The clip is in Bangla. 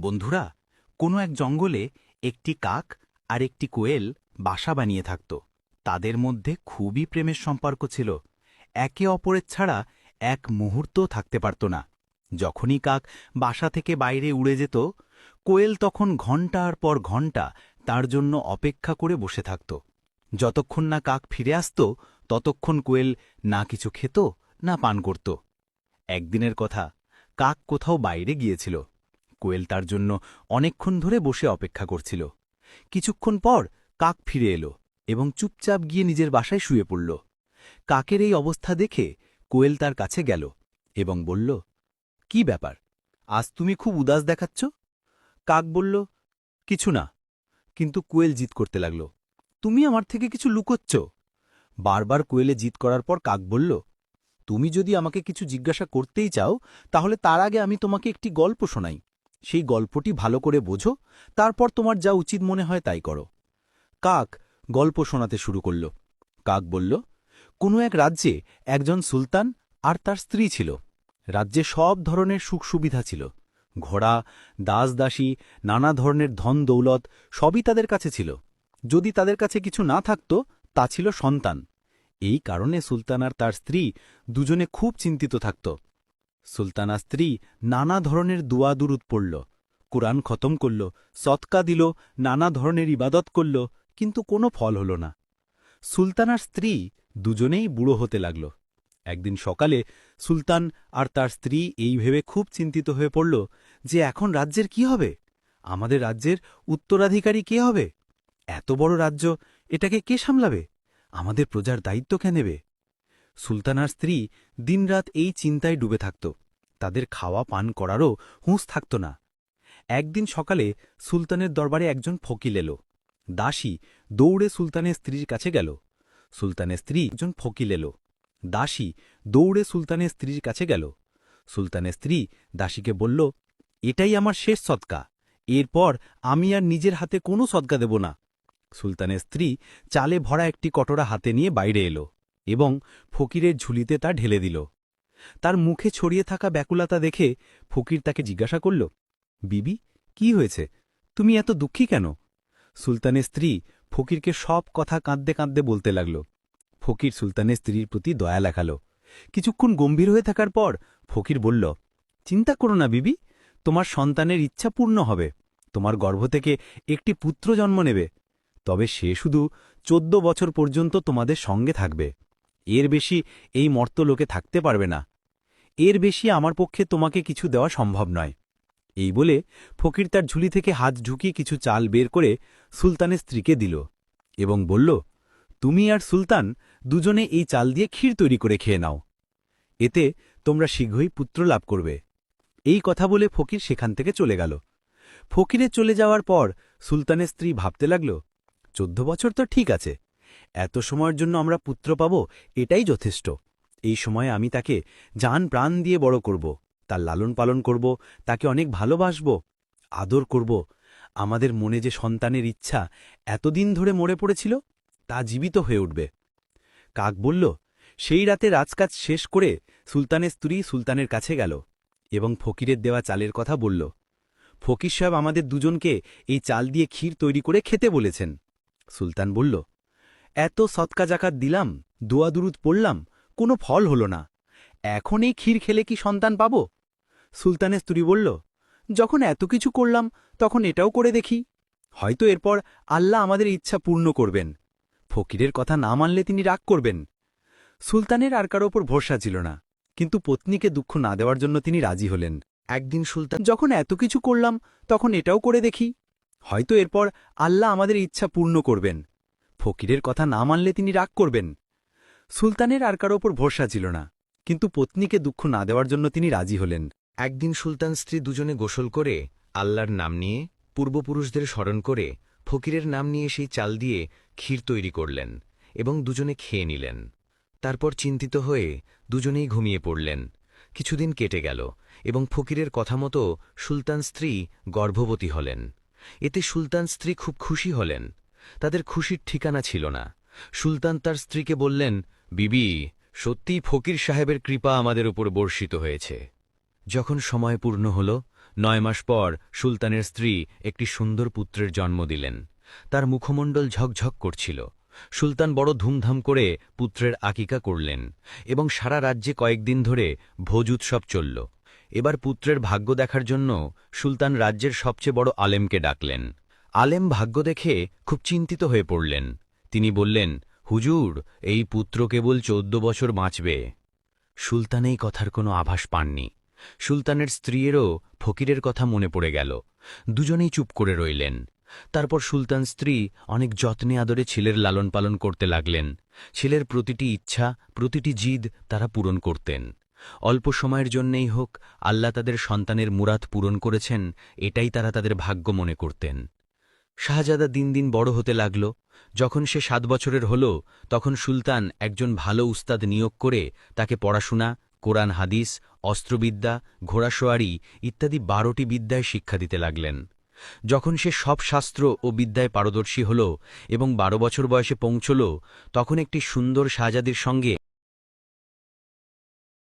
বন্ধুরা, কোনো এক জঙ্গলে একটি কাক আর একটি কোয়েল বাসা বানিয়ে থাকত। তাদের মধ্যে খুবই প্রেমের সম্পর্ক ছিল। একে অপরের ছাড়া এক মুহূর্তও থাকতে পারত না। যখনই কাক বাসা থেকে বাইরে উড়ে যেত, কোয়েল তখন ঘণ্টার পর ঘণ্টা তার জন্য অপেক্ষা করে বসে থাকত। যতক্ষণ না কাক ফিরে আসত, ততক্ষণ কোয়েল না কিছু খেত, না পান করত। একদিনের কথা, কাক কোথাও বাইরে গিয়েছিল। কোয়েল তার জন্য অনেকক্ষণ ধরে বসে অপেক্ষা করছিল। কিছুক্ষণ পর কাক ফিরে এলো এবং চুপচাপ গিয়ে নিজের বাসায় শুয়ে পড়ল। কাকের এই অবস্থা দেখে কোয়েল তার কাছে গেল এবং বলল, কি ব্যাপার? আজ তুমি খুব উদাস দেখাচ্ছ? কাক বলল, কিছু না। কিন্তু কোয়েল জিত করতে লাগল, তুমি আমার থেকে কিছু লুকোচ্ছ? বারবার কোয়েলে জিত করার পর কাক বলল, তুমি যদি আমাকে কিছু জিজ্ঞাসা করতেই চাও, তাহলে তার আগে আমি তোমাকে একটি গল্প শোনাই। সেই গল্পটি ভালো করে বোঝো, তারপর তোমার যা উচিত মনে হয় তাই করো। কাক গল্প শোনাতে শুরু করল। কাক বলল, কোনো এক রাজ্যে একজন সুলতান আর তার স্ত্রী ছিল। রাজ্যে সব ধরনের সুখ সুবিধা ছিল। ঘোড়া, দাস দাসী, নানা ধরনের ধন দৌলত সবই তাদের কাছে ছিল। যদি তাদের কাছে কিছু না থাকত, তা ছিল সন্তান। এই কারণে সুলতান আর তার স্ত্রী দুজনে খুব চিন্তিত থাকত। সুলতানা স্ত্রী নানা ধরনের দুয়া দুরুদ পড়ল, কুরআন খতম করল সৎকা দিল, নানা ধরনের ইবাদত করল, কিন্তু কোনো ফল হল না। সুলতানার স্ত্রী দুজনেই বুড়ো হতে লাগল। একদিন সকালে সুলতান আর তার স্ত্রী এই ভেবে খুব চিন্তিত হয়ে পড়ল যে এখন রাজ্যের কি হবে? আমাদের রাজ্যের উত্তরাধিকারী কে হবে? এত বড় রাজ্য, এটাকে কে সামলাবে? আমাদের প্রজার দায়িত্ব কে নেবে? সুলতানার স্ত্রী দিনরাত এই চিন্তায় ডুবে থাকত। তাদের খাওয়া পান করারও হুঁস থাকত না। একদিন সকালে সুলতানের দরবারে একজন ফকিল এলো। দাসী দৌড়ে সুলতানের স্ত্রীর কাছে গেল। সুলতানের স্ত্রী একজন ফকিল এলো। দাসী দৌড়ে সুলতানের স্ত্রীর কাছে গেল। সুলতানের স্ত্রী দাসীকে বলল, এটাই আমার শেষ সৎকা এরপর আমি আর নিজের হাতে কোনো সৎকা দেব না। সুলতানের স্ত্রী চালে ভরা একটি কটোরা হাতে নিয়ে বাইরে এলো। এবং ফকিরের ঝুলিতে তা ঢেলে দিল। তার মুখে ছড়িয়ে থাকা ব্যাকুলতা দেখে ফকির তাকে জিজ্ঞাসা করল, বিবি, কি হয়েছে? তুমি এত দুঃখী কেন? সুলতানের স্ত্রী ফকিরকে সব কথা কাঁদতে কাঁদতে বলতে লাগল। ফকির সুলতানের স্ত্রীর প্রতি দয়া লেখাল কিছুক্ষণ গম্ভীর হয়ে থাকার পর ফকির বলল, চিন্তা করো না বিবি, তোমার সন্তানের ইচ্ছা পূর্ণ হবে। তোমার গর্ভ থেকে একটি পুত্র জন্ম নেবে। তবে সে শুধু চোদ্দ বছর পর্যন্ত তোমাদের সঙ্গে থাকবে। এর বেশি এই মর্তলোকে থাকতে পারবে না। এর বেশি আমার পক্ষে তোমাকে কিছু দেওয়া সম্ভব নয়। এই বলে ফকির তার ঝুলি থেকে হাত ঢুকিয়ে কিছু চাল বের করে সুলতানের স্ত্রীকে দিল এবং বলল, তুমি আর সুলতান দুজনে এই চাল দিয়ে ক্ষীর তৈরি করে খেয়ে নাও। এতে তোমরা শীঘ্রই পুত্র লাভ করবে। এই কথা বলে ফকির সেখান থেকে চলে গেল। ফকিরে চলে যাওয়ার পর সুলতানের স্ত্রী ভাবতে লাগল, চোদ্দ বছর তো ঠিক আছে। এত সময়ের জন্য আমরা পুত্র পাব, এটাই যথেষ্ট। এই সময়ে আমি তাকে জান প্রাণ দিয়ে বড় করব, তার লালন পালন করব, তাকে অনেক ভালোবাসব, আদর করব। আমাদের মনে যে সন্তানের ইচ্ছা এতদিন ধরে মরে পড়েছিল, তা জীবিত হয়ে উঠবে। কাক বলল, সেই রাতে রাজকাজ শেষ করে সুলতানের স্ত্রী সুলতানের কাছে গেল এবং ফকিরের দেওয়া চালের কথা বলল। ফকির সাহেব আমাদের দুজনকে এই চাল দিয়ে ক্ষীর তৈরি করে খেতে বলেছেন। সুলতান বলল এত সৎকা জাকাত দিলাম দোয়াদুরুদ পড়লাম কোনো ফল হল না। এখন এই ক্ষীর খেলে কি সন্তান পাব? সুলতানের স্ত্রী বলল যখন এত কিছু করলাম তখন এটাও করে দেখি। হয়তো এরপর আল্লাহ আমাদের ইচ্ছা পূর্ণ করবেন। ফকিরের কথা না মানলে তিনি রাগ করবেন। সুলতানের আর কারও ওপর ভরসা ছিল না কিন্তু পত্নীকে দুঃখ না দেওয়ার জন্য তিনি রাজি হলেন। একদিন সুলতান যখন এত কিছু করলাম তখন এটাও করে দেখি। হয়তো এরপর আল্লাহ আমাদের ইচ্ছা পূর্ণ করবেন। ফকিরের কথা না মানলে তিনি রাগ করবেন। সুলতানের আর কারও ওপর ভরসা ছিল না, কিন্তু পত্নীকে দুঃখ না দেওয়ার জন্য তিনি রাজি হলেন। একদিন সুলতান স্ত্রী দুজনে গোসল করে আল্লাহর নাম নিয়ে পূর্বপুরুষদের স্মরণ করে ফকিরের নাম নিয়ে সেই চাল দিয়ে ক্ষীর তৈরি করলেন এবং দুজনে খেয়ে নিলেন। তারপর চিন্তিত হয়ে দুজনেই ঘুমিয়ে পড়লেন। কিছুদিন কেটে গেল এবং ফকিরের কথা মতো সুলতান স্ত্রী গর্ভবতী হলেন। এতে সুলতান স্ত্রী খুব খুশি হলেন। তাদের খুশির ঠিকানা ছিল না। সুলতান তার স্ত্রীকে বললেন, বিবি, সত্যিই ফকির সাহেবের কৃপা আমাদের উপর বর্ষিত হয়েছে। যখন সময় পূর্ণ হল, নয় মাস পর সুলতানের স্ত্রী একটি সুন্দর পুত্রের জন্ম দিলেন। তার মুখমণ্ডল ঝকঝক করছিল। সুলতান বড় ধুমধাম করে পুত্রের আকিকা করলেন এবং সারা রাজ্যে কয়েকদিন ধরে ভোজ উৎসব চলল। এবার পুত্রের ভাগ্য দেখার জন্য সুলতান রাজ্যের সবচেয়ে বড় আলেমকে ডাকলেন। আলেম ভাগ্য দেখে খুব চিন্তিত হয়ে পড়লেন। তিনি বললেন, হুজুর, এই পুত্র কেবল চৌদ্দ বছর বাঁচবে। সুলতান এই কথার কোনো আভাস পাননি। সুলতানের স্ত্রীয়েরও ফকিরের কথা মনে পড়ে গেল। দুজনেই চুপ করে রইলেন। তারপর সুলতান স্ত্রী অনেক যত্নে আদরে ছেলের লালন পালন করতে লাগলেন। ছেলের প্রতিটি ইচ্ছা, প্রতিটি জিদ তারা পূরণ করতেন। অল্প সময়ের জন্যেই হোক, আল্লাহ তাদের সন্তানের মুরাদ পূরণ করেছেন, এটাই তারা তাদের ভাগ্য মনে করতেন। শাহজাদা দিন দিন বড় হতে লাগল। যখন সে সাত বছরের হল, তখন সুলতান একজন ভালো উস্তাদ নিয়োগ করে তাকে পড়াশোনা, কোরআন হাদিস, অস্ত্রবিদ্যা, ঘোড়াসোয়ারি ইত্যাদি বারোটি বিদ্যায় শিক্ষা দিতে লাগলেন। যখন সে সব শাস্ত্র ও বিদ্যায় পারদর্শী হল এবং বারো বছর বয়সে পৌঁছল, তখন একটি সুন্দর শাহজাদির সঙ্গে